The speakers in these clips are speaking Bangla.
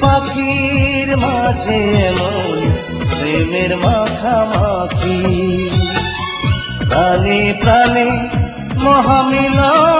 পাখির মাঝে এমন প্রেমের মাখামাখি। প্রাণে প্রাণে মহামিলন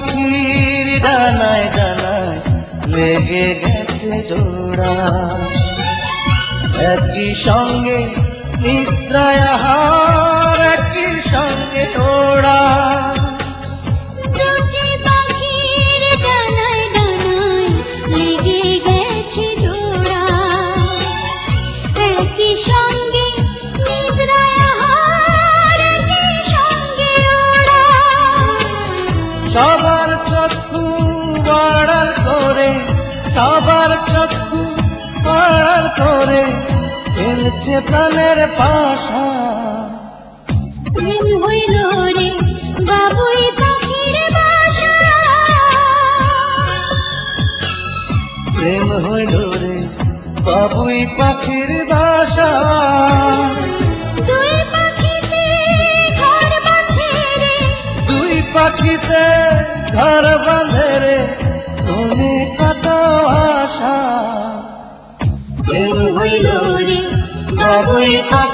পাখির ডানায় ডানায় লেগে গেছে জোড়া। একই সঙ্গে নিদ্রায় হার একই সঙ্গে ওড়া। প্রাণের পাশা। হইল রে বাবুই পাখির বাসা। প্রেম হইল রে বাবুই পাখির বাসা। আশা প্রেম